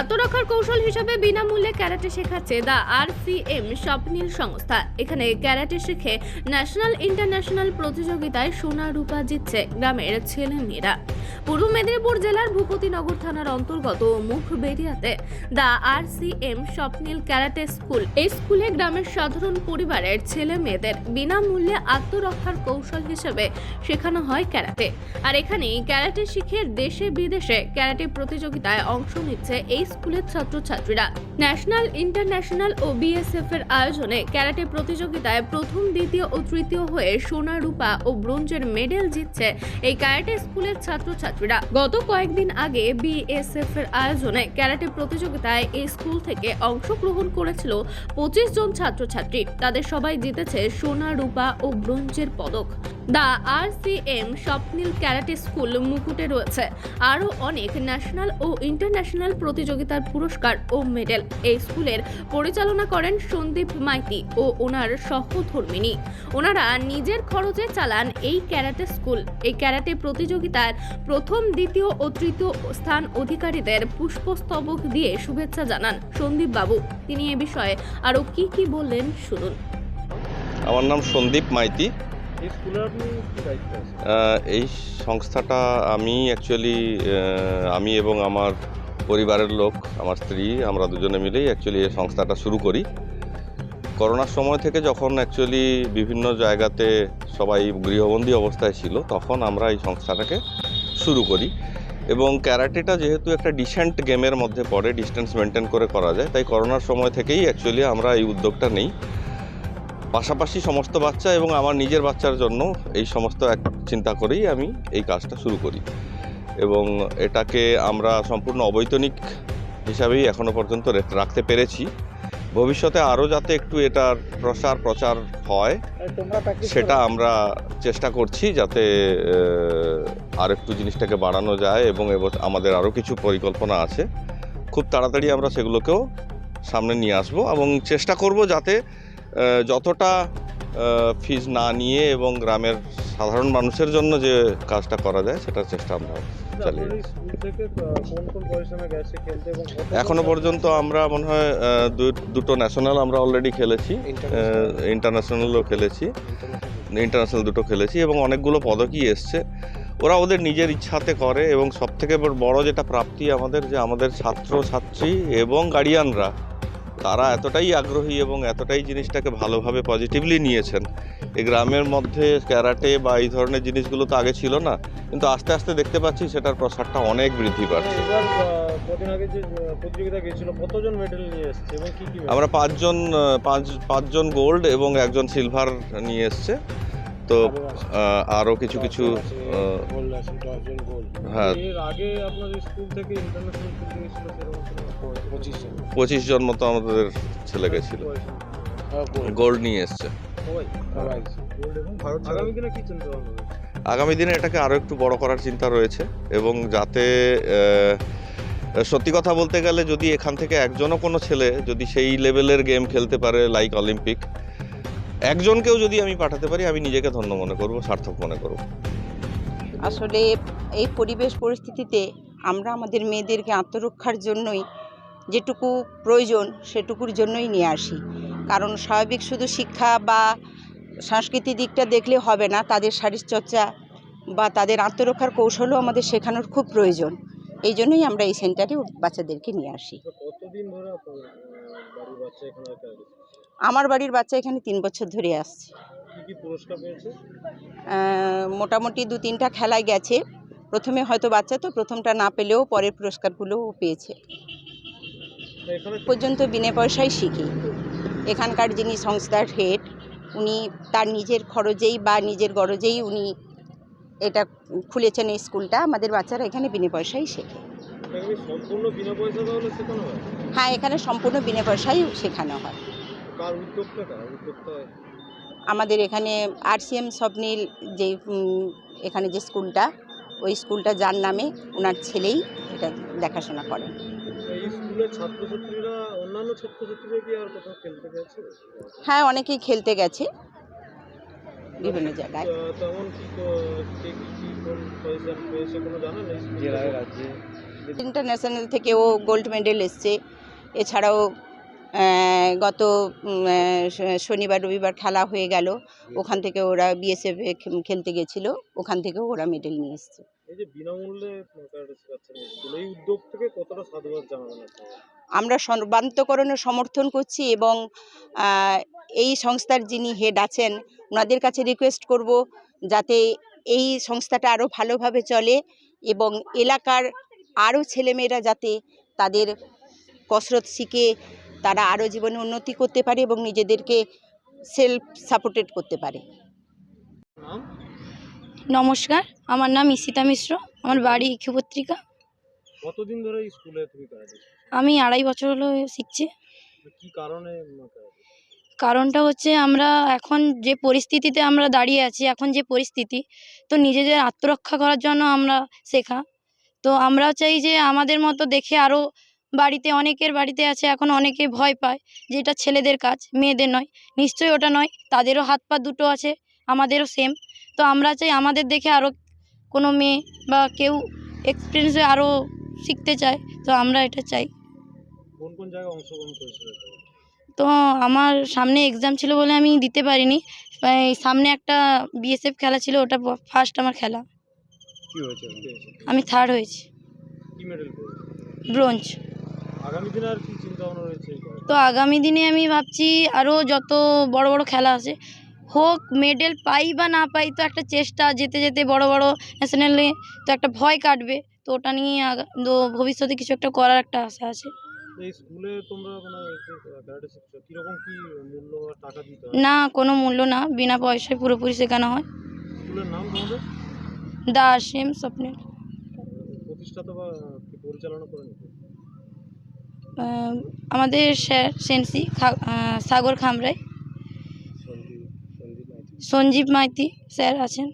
আত্মরক্ষার কৌশল হিসেবে বিনামূল্যে ক্যারাটে শেখাচ্ছে দ্য আর এম স্বপ্নীল সংস্থা। এখানে ক্যারাটে শিখে ন্যাশনাল ইন্টারন্যাশনাল প্রতিযোগিতায় সোনা রূপা জিতছে গ্রামের ছেলে মেয়েরা পূর্ব মেদিনীপুর জেলার ভূপতিনগর থানার অন্তর্গত মুখবেরিয়াতে the R C M Swapnil karate school. এই স্কুলে গ্রামের সাধারণ পরিবারের ছেলে মেয়েদের বিনামূল্যে আত্মরক্ষার কৌশল হিসেবে শেখানো হয় ক্যারাটে। আর এখানেই ক্যারাটে শিখে দেশে বিদেশে ক্যারাটে প্রতিযোগিতায় অংশ নিচ্ছে এই স্কুলের ছাত্রছাত্রীরা। ন্যাশনাল, ইন্টারন্যাশনাল ও বিএসএফ এর আয়োজনে ক্যারাটে প্রতিযোগিতায় প্রথম, দ্বিতীয় ও তৃতীয় হয়ে সোনা, রূপা ও ব্রোঞ্জের মেডেল জিতছে এই ক্যারাটে স্কুলের ছাত্রছাত্রীরা গত কয়েকদিন আগে বিএসএফ এর আয়োজনে ক্যারাটে প্রতিযোগিতায় এই স্কুল থেকে অংশগ্রহণ করেছিল পঁচিশ জন ছাত্রছাত্রী। তাদের সবাই জিতেছে সোনা, রূপা ও ব্রোঞ্জের পদক। The R C M Swapnil karate school মুকুটে রয়েছে। আরও অনেক ন্যাশনাল ও ইন্টারন্যাশনাল প্রতিযোগিতার পুরস্কার ও মেডেল। এই স্কুলের পরিচালনা করেন সন্দীপ মাইতি ও ওনার সহধর্মিনী। ওনারা নিজের খরচে চালান এই ক্যারাটে স্কুল। এই ক্যারাটে প্রতিযোগিতার প্রথম, দ্বিতীয় ও তৃতীয় স্থান অধিকারীদের পুষ্পস্তবক দিয়ে শুভেচ্ছা জানান সন্দীপ বাবু। তিনি এ বিষয়ে আরও কি কি বললেন শুনুন। আমার নাম সন্দীপ মাইতি। এই সংস্থাটা আমি অ্যাকচুয়ালি আমি এবং আমার পরিবারের লোক, আমার স্ত্রী, আমরা দুজনে মিলেই অ্যাকচুয়ালি এই সংস্থাটা শুরু করি। করোনার সময় থেকে যখন অ্যাকচুয়ালি বিভিন্ন জায়গাতে সবাই গৃহবন্দী অবস্থায় ছিল, তখন আমরা এই সংস্থাটাকে শুরু করি। এবং ক্যারাটেটা যেহেতু একটা ডিসেন্ট গেমের মধ্যে পড়ে ডিস্টেন্স মেনটেন করে করা যায়, তাই করোনার সময় থেকেই অ্যাকচুয়ালি আমরা এই উদ্যোগটা নেই। পাশাপাশি সমস্ত বাচ্চা এবং আমার নিজের বাচ্চার জন্য এই সমস্ত এক চিন্তা করেই আমি এই কাজটা শুরু করি। এবং এটাকে আমরা সম্পূর্ণ অবৈতনিক হিসাবেই এখনও পর্যন্ত রাখতে পেরেছি। ভবিষ্যতে আরও যাতে একটু এটার প্রসার প্রচার হয় সেটা আমরা চেষ্টা করছি যাতে আর একটু জিনিসটাকে বাড়ানো যায় এবং আমাদের আরও কিছু পরিকল্পনা আছে। খুব তাড়াতাড়ি আমরা সেগুলোকেও সামনে নিয়ে আসব এবং চেষ্টা করব যাতে যতটা ফিজ না নিয়ে এবং গ্রামের সাধারণ মানুষের জন্য যে কাজটা করা যায় সেটার চেষ্টা আমরা চালিয়ে আপনার এই স্কুল থেকে আহ, কোন কোন পজিশনে গেছে খেলতে এবং কতজন এখনও পর্যন্ত আমরা মনে হয় দু- দুটো ন্যাশনাল আমরা অলরেডি খেলেছি ইন্টারন্যাশনালও খেলেছি ইন্টারন্যাশনাল দুটো খেলেছি এবং অনেকগুলো পদকই এসছে। ওরা ওদের নিজের ইচ্ছাতে করে এবং সবথেকে বড়- বড় যেটা প্রাপ্তি আমাদের যে আমাদের ছাত্র ছাত্রী এবং গার্ডিয়ানরা তারা এতটাই আগ্রহী এবং এতটাই জিনিসটাকে ভালোভাবে পজিটিভলি নিয়েছেন এই গ্রামের মধ্যে ক্যারাটে বা এই ধরনের জিনিসগুলো তো আগে ছিল না কিন্তু আস্তে আস্তে দেখতে পাচ্ছি সেটার প্রসারটা অনেক বৃদ্ধি পাচ্ছে কদিন আগে যে প্রতিযোগিতা গিয়েছিল কতজন মেডেল নিয়ে এসেছে এবং কি কি আমরা পাঁচজন পাঁচ পাঁচজন গোল্ড এবং একজন সিলভার নিয়ে এসছে তো আরও কিছু কিছু। হ্যাঁ। এর আগে স্কুল থেকে ইন্টারন্যাশনাল পঁচিশ জন। মতো আমাদের ছেলে গেছিল। গোল্ড নিয়ে এসছে। আগামী দিনে কি চিন্তা ভাবনা রয়েছে? আগামী দিনে এটাকে আরও একটু বড় করার চিন্তা রয়েছে এবং যাতে সত্যি কথা বলতে গেলে যদি এখান থেকে একজনও কোনো ছেলে যদি সেই লেভেলের গেম খেলতে পারে লাইক অলিম্পিক একজনকেও যদি আমি পাঠাতে পারি আমি নিজেকে ধন্য মনে করব সার্থক মনে করব। আসলে এই পরিবেশ পরিস্থিতিতে আমরা আমাদের মেয়েদেরকে আত্মরক্ষার জন্যই যেটুকু প্রয়োজন সেটুকুর জন্যই নিয়ে আসি। কারণ স্বাভাবিক শুধু শিক্ষা বা সাংস্কৃতিক দিকটা দেখলে হবে না তাদের শারীরচর্চা বা তাদের আত্মরক্ষার কৌশলও আমাদের শেখানোর খুব প্রয়োজন। এই জন্যই আমরা এই সেন্টারে বাচ্চাদেরকে নিয়ে আসি? আমার বাড়ির বাচ্চা এখানে তিন বছর ধরে আসছে। মোটামুটি দু তিনটা খেলায় গেছে। প্রথমে হয়তো বাচ্চা তো প্রথমটা না পেলেও পরের পুরস্কারগুলোও পেয়েছে। পর্যন্ত বিনা পয়সায় শিখি। এখানকার যিনি সংস্থার হেড উনি তার নিজের খরচেই বা নিজের গরজেই উনি এটা খুলেছেন এই স্কুলটা। আমাদের বাচ্চারা এখানে বিনা পয়সায় শেখে। হয়, এখানে সম্পূর্ণ বিনা পয়সায় শেখানো হয়। আমাদের এখানে আরসিএম স্বপ্নীল যে এখানে যে স্কুলটা, ওই স্কুলটা যার নামে ওনার ছেলেই এটা দেখাশোনা করেন। স্কুলের ছাত্রছাত্রীরা অন্যান্য ছাত্রছাত্রীরা কি আর কোথাও খেলতে গেছে? হ্যাঁ অনেকেই খেলতে গেছে। বিভিন্ন জায়গায়। তা- তেমন কি কি কোন পয়সা পেয়েছে কোনো জানেন স্কুল? থেকে? ইন্টারন্যাশনাল থেকেও গোল্ড মেডেল এসছে। এছাড়াও গত শনিবার রবিবার খেলা হয়ে গেল। ওখান থেকে ওরা বিএসএফ খেলতে গেছিল। ওখান থেকেও ওরা মেডেল নিয়ে এসছে। এই যে বিনামূল্যে স্কুল এই উদ্যোগ থেকে কতটা সাধুবাদ জানাবেন আমরা সর্বান্তকরণে সমর্থন করছি এবং এই সংস্থার যিনি হেড আছেন ওনাদের কাছে রিকোয়েস্ট করব যাতে এই সংস্থাটা আরও ভালোভাবে চলে এবং এলাকার আরও ছেলেমেয়েরা যাতে তাদের কসরত শিখে তারা আরও জীবনে উন্নতি করতে পারে এবং নিজেদেরকে সেলফ সাপোর্টেড করতে পারে। নমস্কার আমার নাম ঈশিতা মিশ্র আমার বাড়ি ইক্ষুপত্রিকা। কতদিন ধরে স্কুলে তুমি আমি আড়াই বছর হলো শিখছি। কি কারণে কারণটা হচ্ছে আমরা এখন যে পরিস্থিতিতে আমরা দাঁড়িয়ে আছি এখন যে পরিস্থিতি তো নিজেদের আত্মরক্ষা করার জন্য আমরা শেখা। তো আমরা চাই যে আমাদের মতো দেখে আরও বাড়িতে অনেকের বাড়িতে আছে এখন অনেকে ভয় পায় যে এটা ছেলেদের কাজ মেয়েদের নয়। নিশ্চয়ই ওটা নয় তাদেরও হাত পা দুটো আছে আমাদেরও সেম তো আমরা চাই আমাদের দেখে আরও কোনো মেয়ে বা কেউ এক্সপিরিয়েন্স হয়ে আরও শিখতে চায় তো আমরা এটা চাই। কোন কোন জায়গায় অংশগ্রহণ করেছিল তো আমার সামনে এক্সাম ছিল বলে আমি দিতে পারিনি। সামনে একটা বিএসএফ খেলা ছিল ওটা ফার্স্ট আমার খেলা। আমি থার্ড হয়েছি। ব্রোঞ্জ তো আগামী দিনে আমি ভাবছি আরও যত বড় বড় খেলা আছে হোক মেডেল পাই বা না পাই তো একটা চেষ্টা যেতে যেতে বড় বড় ন্যাশনালে তো একটা ভয় কাটবে। তো ওটা নিয়ে তো ভবিষ্যতে কিছু একটা করার একটা আশা আছে। না কোনো মূল্য না বিনা পয়সায় পুরোপুরি শেখানো হয়। দা সেম স্বপ্নের। আমাদের sir sensei Sagar Khamrai. Sanjib Maiti sir আছেন।